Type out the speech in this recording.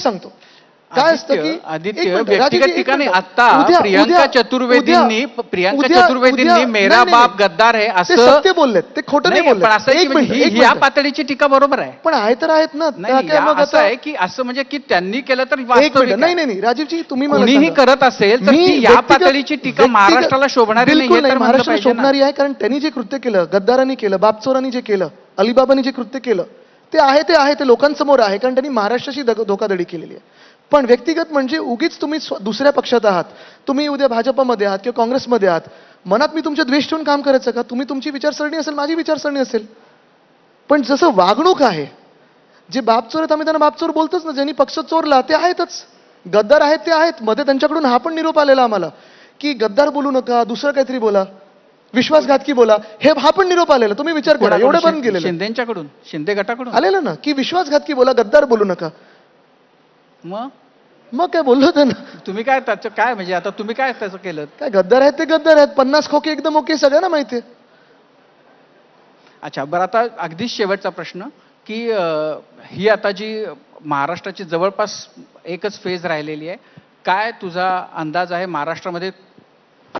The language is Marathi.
सांगतो काय असतं की आदित्य- व्यक्तिगत ठिकाणी. आता प्रियंका चतुर्वेदींनी प्रियंका चतुर्वेदींनी मेरा बाप. गद्दार आहे असं सत्य बोललेत ते खोटं नाही बोलले असं ही- मिनिट. पातळीची टीका बरोबर आहे पण आहे तर आहेत ना या- असं आहे की असं म्हणजे की त्यांनी केलं तर. नाही नाही राजीवजी तुम्ही कुणीही. करत असेल तर या पातळीची टीका महाराष्ट्राला शोभणारी नाही महाराष्ट्राला. शोभणारी आहे कारण त्यांनी जे कृत्य केलं गद्दारांनी केलं बापचोरांनी जे केलं अलिबाबांनी जे कृत्य केलं ते आहे ते आहे ते लोकांसमोर आहे कारण त्यांनी महाराष्ट्राशी दग- धोकाधडी केलेली आहे. पण व्यक्तिगत म्हणजे उगीच तुम्ही स्व- दुसऱ्या पक्षात आहात. तुम्ही उद्या भाजपमध्ये आहात किंवा काँग्रेसमध्ये आहात. मनात मी तुमच्या द्वेष ठेवून काम करायचं का? तुम्ही तुमची विचारसरणी असेल माझी विचारसरणी असेल. पण जसं वागणूक आहे जे बापचोर आहेत आम्ही त्यांना बापचोर बोलतोच ना. ज्यांनी पक्ष चोरला ते आहेतच. गद्दार आहेत ते आहेत. मध्ये त्यांच्याकडून हा पण निरोप आलेला आम्हाला की गद्दार बोलू नका दुसरं काहीतरी बोला. विश्वासघातकी बोला. हे हा पण निरोप आलेला तुम्ही विचार करा? एवढं पण शिं- गेलेलं शिंदेच्याकडून? शिंदे गटाकडून? आलेलं ना. की विश्वासघातकी बोला गद्दार बोलू नका. मग? मग काय बोललो होतं ना तुम्ही काय त्याचं काय म्हणजे आता तुम्ही काय त्याचं केलं? काय गद्दार आहेत ते गद्दार आहेत. पन्नास खोके एकदम ओके सगळ्यांना माहिती आहे. अच्छा बरं आता अगदी शेवटचा प्रश्न की ही आता जी महाराष्ट्राची जवळपास एकच फेज राहिलेली आहे. काय तुझा अंदाज आहे? महाराष्ट्रामध्ये